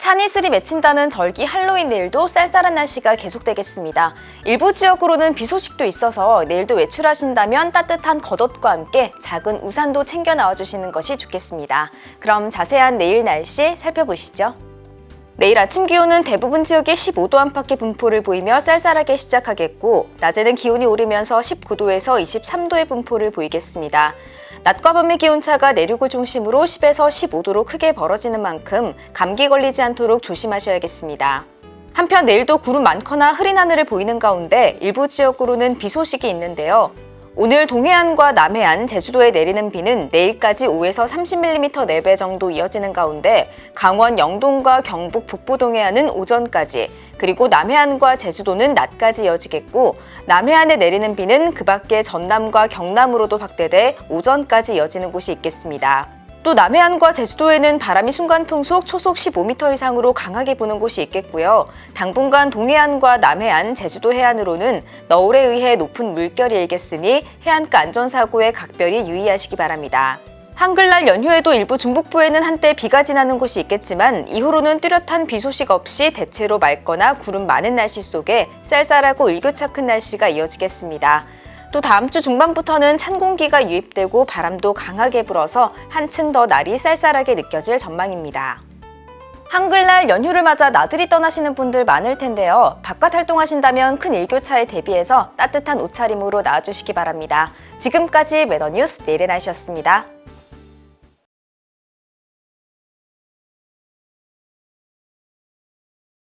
산이슬이 맺힌다는 절기 할로윈 내일도 쌀쌀한 날씨가 계속되겠습니다. 일부 지역으로는 비 소식도 있어서 내일도 외출하신다면 따뜻한 겉옷과 함께 작은 우산도 챙겨 나와주시는 것이 좋겠습니다. 그럼 자세한 내일 날씨 살펴보시죠. 내일 아침 기온은 대부분 지역에 15도 안팎의 분포를 보이며 쌀쌀하게 시작하겠고 낮에는 기온이 오르면서 19도에서 23도의 분포를 보이겠습니다. 낮과 밤의 기온차가 내륙을 중심으로 10에서 15도로 크게 벌어지는 만큼 감기 걸리지 않도록 조심하셔야겠습니다. 한편 내일도 구름 많거나 흐린 하늘을 보이는 가운데 일부 지역으로는 비 소식이 있는데요. 오늘 동해안과 남해안, 제주도에 내리는 비는 내일까지 5에서 30mm 내배 정도 이어지는 가운데 강원 영동과 경북 북부 동해안은 오전까지, 그리고 남해안과 제주도는 낮까지 이어지겠고 남해안에 내리는 비는 그 밖에 전남과 경남으로도 확대돼 오전까지 이어지는 곳이 있겠습니다. 또 남해안과 제주도에는 바람이 순간 풍속 초속 15m 이상으로 강하게 부는 곳이 있겠고요. 당분간 동해안과 남해안, 제주도 해안으로는 너울에 의해 높은 물결이 일겠으니 해안가 안전사고에 각별히 유의하시기 바랍니다. 한글날 연휴에도 일부 중북부에는 한때 비가 지나는 곳이 있겠지만 이후로는 뚜렷한 비 소식 없이 대체로 맑거나 구름 많은 날씨 속에 쌀쌀하고 일교차 큰 날씨가 이어지겠습니다. 또 다음 주 중반부터는 찬 공기가 유입되고 바람도 강하게 불어서 한층 더 날이 쌀쌀하게 느껴질 전망입니다. 한글날 연휴를 맞아 나들이 떠나시는 분들 많을 텐데요. 바깥 활동하신다면 큰 일교차에 대비해서 따뜻한 옷차림으로 나와주시기 바랍니다. 지금까지 매너뉴스 내일의 날씨였습니다.